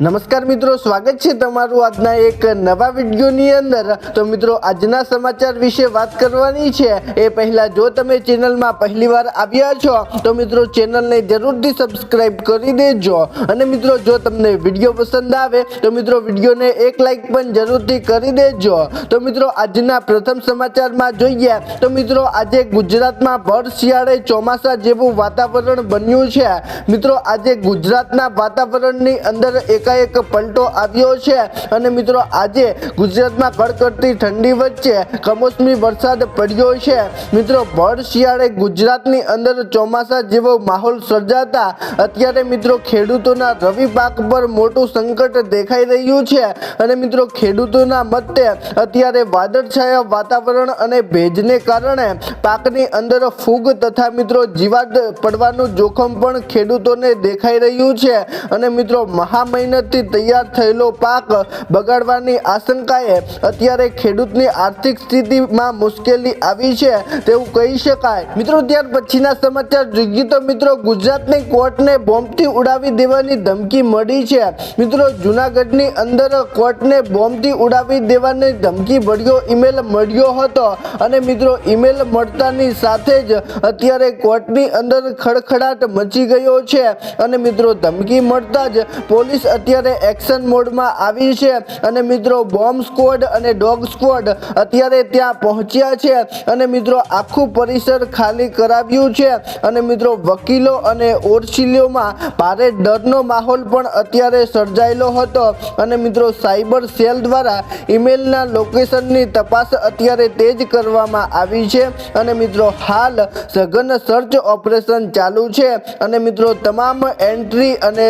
નમસ્કાર મિત્રો, સ્વાગત છે તમારું આજના એક નવા વિડીયોની અંદર. તો મિત્રો, આજના સમાચાર વિશે વાત કરવાની છે. એ પહેલાં જો તમે ચેનલમાં પહેલીવાર આવ્યા છો, તો મિત્રો ચેનલને જરૂરથી સબસ્ક્રાઈબ કરી દેજો. અને મિત્રો, જો તમને વીડિયો પસંદ આવે, તો મિત્રો વિડીયોને એક લાઈક પણ જરૂરથી કરી દેજો. તો મિત્રો, આજના પ્રથમ સમાચારમાં જોઈએ, તો મિત્રો, આજે ગુજરાતમાં ભર શિયાળે ચોમાસા જેવું વાતાવરણ બન્યું છે. મિત્રો, આજે ગુજરાતના વાતાવરણની અંદર એકાએક પલટો આવ્યો છે. અને મિત્રો, આજે ગુજરાતમાં કડકડતી ઠંડી વચ્ચે કમોસમી વરસાદ પડ્યો છે. મિત્રો, ભર શિયાળે ગુજરાતની અંદર ચોમાસા જેવો માહોલ સર્જાતા અત્યારે મિત્રો ખેડૂતોના રવિ પાક પર મોટું સંકટ દેખાઈ રહ્યું છે. અને મિત્રો, ખેડૂતોના મતે અત્યારે વાદળછાયા વાતાવરણ અને ભેજને કારણે પાકની અંદર ફૂગ તથા મિત્રો જીવાત પડવાનું જોખમ પણ ખેડૂતોને દેખાઈ રહ્યું છે. અને મિત્રો, મહા મહેનતથી તૈયાર થયેલો પાક બગાડવાની આશંકાએ અત્યારે ખેડૂતની આર્થિક સ્થિતિમાં મુશ્કેલી આવી છે તેવું કહી શકાય. મિત્રો, ત્યાર પછીના સમાચાર જોઈએ તો મિત્રો, ગુજરાતની કોર્ટને બોમ્બથી ઉડાવી દેવાની ધમકી મળી છે. મિત્રો, જૂનાગઢની અંદર કોર્ટને બોમ્બથી ઉડાવી દેવાની ધમકી ભર્યો ઈમેલ મળ્યો હતો અને મિત્રો, ઈમેલ મળતાની સાથે જ અત્યારે કોર્ટની અંદર ખડખડાટ મચી ગયો છે અને મિત્રો, ધમકી મળતા જ પોલીસ અત્યારે એક્શન મોડમાં આવી છે અને મિત્રો બોમ્બ સ્ક્વોડ અને ડોગ સ્ક્વોડ અત્યારે ત્યાં પહોંચ્યા છે અને મિત્રો આખું પરિસર ખાલી કરાવ્યું છે અને મિત્રો વકીલો અને ઓરછીલીઓમાં ભારે ડરનો માહોલ પણ અત્યારે સર્જાયેલો હતો અને મિત્રો સાયબર સેલ દ્વારા ઈમેલના લોકેશનની તપાસ અત્યારે તેજ કરવામાં આવી છે અને મિત્રો હાલ સઘન સર્ચ ઓપરેશન ચાલુ છે અને મિત્રો તમામ એન્ટ્રી અને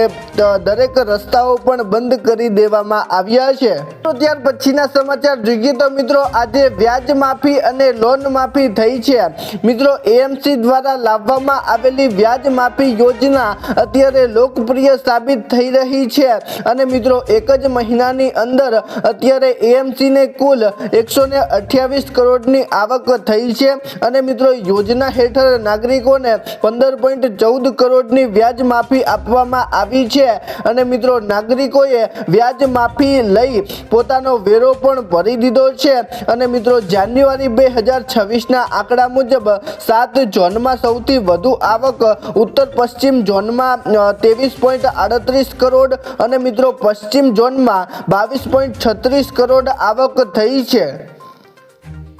દરેક દરેક રસ્તાઓ પણ બંધ કરી દેવામાં આવ્યા છે. તો ત્યાર પછીના સમાચાર જોઈએ તો મિત્રો આજે વ્યાજ માફી અને લોન માફી થઈ છે. મિત્રો એએમસી દ્વારા લાવવામાં આવેલી વ્યાજ માફી યોજના અત્યારે લોકપ્રિય સાબિત થઈ રહી છે. અને મિત્રો એક જ મહિનાની અંદર અત્યારે એએમસીને કુલ એકસો અઠ્યાવીસ કરોડની આવક થઈ છે. અને મિત્રો યોજના હેઠળ નાગરિકોને પંદર પોઈન્ટ ચૌદ કરોડની વ્યાજ માફી આપવામાં આવી છે. અને મિત્રો નાગરિકોએ વ્યાજ માફી લઈ પોતાનો વેરો પણ ભરી દીધો છે. અને મિત્રો, જાન્યુઆરી બે હજાર છવ્વીસના આંકડા મુજબ સાત ઝોનમાં સૌથી વધુ આવક ઉત્તર પશ્ચિમ ઝોનમાં ત્રેવીસ પોઈન્ટ આડત્રીસ કરોડ અને મિત્રો, પશ્ચિમ ઝોનમાં બાવીસ પોઈન્ટ છત્રીસ કરોડ આવક થઈ છે.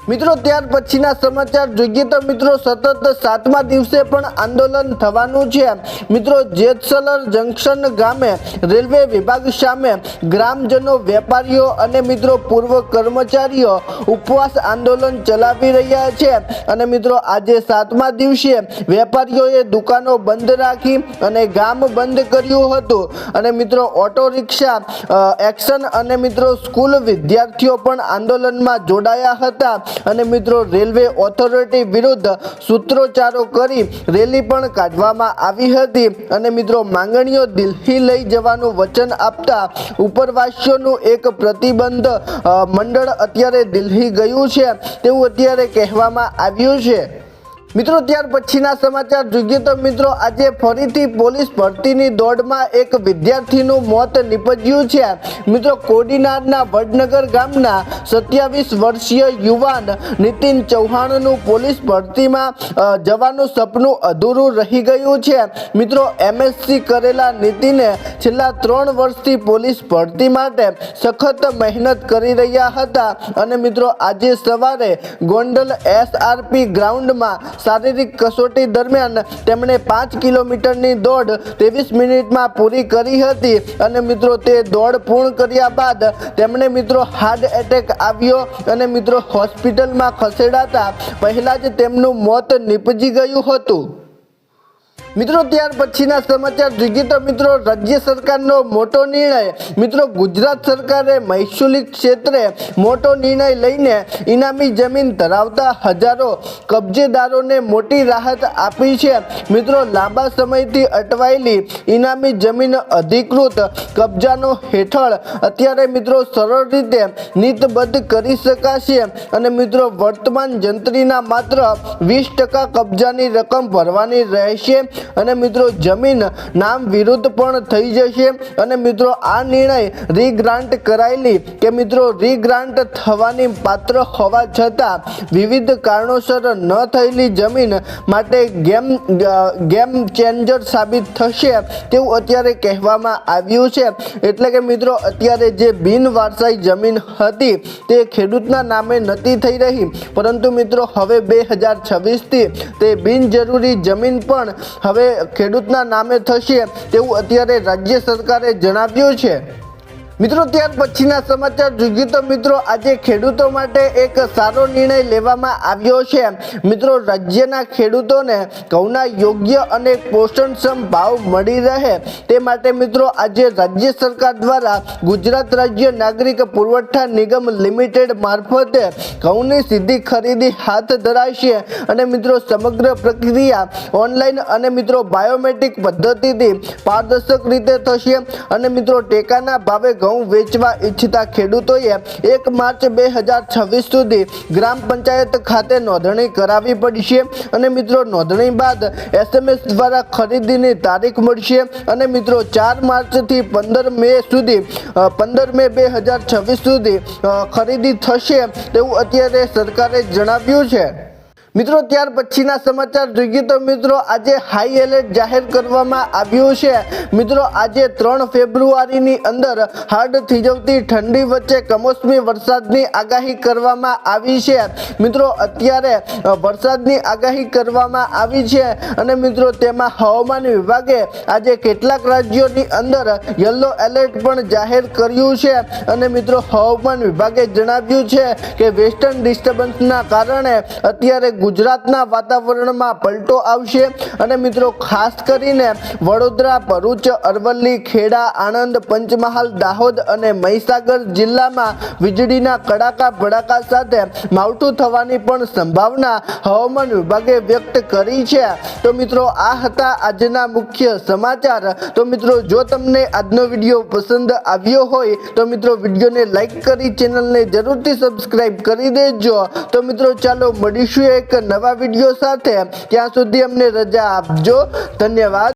મિત્રો, ત્યાર પછીના સમાચાર જોઈએ તો મિત્રો, સતત સાતમા દિવસે પણ આંદોલન થવાનું છે. મિત્રો, જેતસલર જંકશન ગામે રેલવે વિભાગ સામે ગ્રામજનો, વેપારીઓ અને મિત્રો, પૂર્વ કર્મચારીઓ ઉપવાસ આંદોલન ચલાવી રહ્યા છે. અને મિત્રો, આજે સાતમા દિવસે વેપારીઓએ દુકાનો બંધ રાખી અને ગામ બંધ કર્યું હતું. અને મિત્રો, ઓટો રિક્ષા એક્શન અને મિત્રો, સ્કૂલ વિદ્યાર્થીઓ પણ આંદોલનમાં જોડાયા હતા. અને મિત્રો, રેલવે ઓથોરિટી વિરુદ્ધ સૂત્રોચ્ચારો કરી રેલી પણ કાઢવામાં આવી હતી. અને મિત્રો, માંગણીઓ દિલ્હી લઈ જવાનું વચન આપતા ઉપરવાસીઓનું એક પ્રતિબંધ મંડળ અત્યારે દિલ્હી ગયું છે. તેવું અત્યારે કહેવામાં આવ્યું છે. મિત્રો, ત્યાર પછીના સમાચાર જોઈએ તો મિત્રો, આજે ફરીથી પોલીસ ભરતીની દોડમાં એક વિદ્યાર્થીનું મોત નીપજ્યું છે. મિત્રો, કોડીનારના વડનગર ગામના સત્યાવીસ વર્ષીય યુવાન નીતિન ચૌહાણનું પોલીસ ભરતીમાં જવાનું સપનું અધૂરું રહી ગયું છે. મિત્રો, એમએસસી કરેલા નીતિને છેલ્લા ત્રણ વર્ષથી પોલીસ ભરતી માટે સખત મહેનત કરી રહ્યા હતા. અને મિત્રો, આજે સવારે ગોંડલ એસઆરપી ગ્રાઉન્ડમાં શારીરિક કસોટી દરમિયાન તેમણે પાંચ કિલોમીટરની દોડ ત્રેવીસ મિનિટમાં પૂરી કરી હતી. અને મિત્રો, તે દોડ પૂર્ણ કર્યા બાદ તેમણે મિત્રો હાર્ટ એટેક આવ્યો અને મિત્રો હોસ્પિટલમાં ખસેડાતા પહેલાં જ તેમનું મોત નીપજી ગયું હતું. મિત્રો, ત્યાર પછીના સમાચાર જોઈએ તો મિત્રો, રાજ્ય સરકારનો મોટો નિર્ણય, મિત્રો, ગુજરાત સરકારે મહેસૂલી ક્ષેત્રે મોટો નિર્ણય લઈને ઇનામી જમીન ધરાવતા હજારો કબજેદારોને મોટી રાહત આપી છે. મિત્રો, લાંબા સમયથી અટવાયેલી ઇનામી જમીન અધિકૃત કબજાનો હેઠળ અત્યારે મિત્રો સરળ રીતે નીતબદ્ધ કરી શકાશે અને મિત્રો, વર્તમાન જંત્રીના માત્ર વીસ ટકા કબજાની રકમ ભરવાની રહેશે. અને મિત્રો જમીન નામ વિરુદ્ધ પણ થઈ જશે. અને મિત્રો આ નિર્ણય રીગ્રાન્ટ કરાયેલી કે મિત્રો રીગ્રાન્ટ થવાની પાત્ર હોવા છતાં વિવિધ કારણોસર ન થયેલી જમીન માટે ગેમ ગેમ ચેન્જર સાબિત થશે તેવું અત્યારે કહેવામાં આવ્યું છે. એટલે કે મિત્રો અત્યારે જે બિન વારસાઈ જમીન હતી તે ખેડૂતના નામે નથી થઈ રહી. પરંતુ મિત્રો હવે બે હજાર છવ્વીસથી તે બિનજરૂરી જમીન પણ હવે ખેડૂતના નામે થશે તેવું અત્યારે રાજ્ય સરકારે જણાવ્યું છે. મિત્રો, ત્યાર પછીના સમાચાર જોઈએ તો મિત્રો, આજે ખેડૂતો માટે એક સારો નિર્ણય લેવામાં આવ્યો છે. મિત્રો, રાજ્યના ખેડૂતોને ઘઉંના યોગ્ય અને પોષણક્ષમ ભાવ મળી રહે તે માટે મિત્રો, આજે રાજ્ય સરકાર દ્વારા ગુજરાત રાજ્ય નાગરિક પુરવઠા નિગમ લિમિટેડ મારફતે ઘઉંની સીધી ખરીદી હાથ ધરાશે અને મિત્રો, સમગ્ર પ્રક્રિયા ઓનલાઈન અને મિત્રો, બાયોમેટ્રિક પદ્ધતિથી પારદર્શક રીતે થશે. અને મિત્રો, ટેકાના ભાવે ઘઉં વેચવા ઈચ્છતા ખેડૂતોએ એક માર્ચ બે હજાર છવ્વીસ સુધી ગ્રામ પંચાયત ખાતે નોંધણી કરાવવી પડશે અને મિત્રો, નોંધણી બાદ એસએમએસ દ્વારા ખરીદીની તારીખ મળશે. અને મિત્રો, ચાર માર્ચથી પંદર મે સુધી પંદર મે બે હજાર છવ્વીસ સુધી ખરીદી થશે તેવું અત્યારે સરકારે જણાવ્યું છે. મિત્રો, ત્યાર પછીના સમાચાર જોઈએ તો મિત્રો, આજે હાઈ એલર્ટ જાહેર કરવામાં આવ્યું છે. મિત્રો, આજે ત્રણ ફેબ્રુઆરીની અંદર હાર્ડ થીજવતી ઠંડી વચ્ચે કમોસમી વરસાદની આગાહી કરવામાં આવી છે. મિત્રો, અત્યારે વરસાદની આગાહી કરવામાં આવી છે અને મિત્રો, તેમાં હવામાન વિભાગે આજે કેટલાક રાજ્યોની અંદર યલો એલર્ટ પણ જાહેર કર્યું છે અને મિત્રો, હવામાન વિભાગે જણાવ્યું છે કે વેસ્ટર્ન ડિસ્ટર્બન્સના કારણે અત્યારે ગુજરાતના વાતાવરણમાં પલટો આવશે અને મિત્રો ખાસ કરીને વડોદરા, ભરૂચ, અરવલ્લી, ખેડા, આણંદ, પંચમહાલ, દાહોદ અને મહીસાગર જિલ્લામાં વીજળીના કડાકા ભડાકા સાથે માવઠું થવાની પણ સંભાવના હવામાન વિભાગે વ્યક્ત કરી છે. તો મિત્રો આ હતા આજના મુખ્ય સમાચાર. તો મિત્રો જો તમને આજનો વીડિયો પસંદ આવ્યો હોય, તો મિત્રો વિડીયોને લાઈક કરી ચેનલને જરૂરથી સબસ્ક્રાઈબ કરી દેજો. તો મિત્રો ચાલો મળીશું નવા વીડિયો સાથે ત્યાં સુધી અમને રજા આપજો. ધન્યવાદ.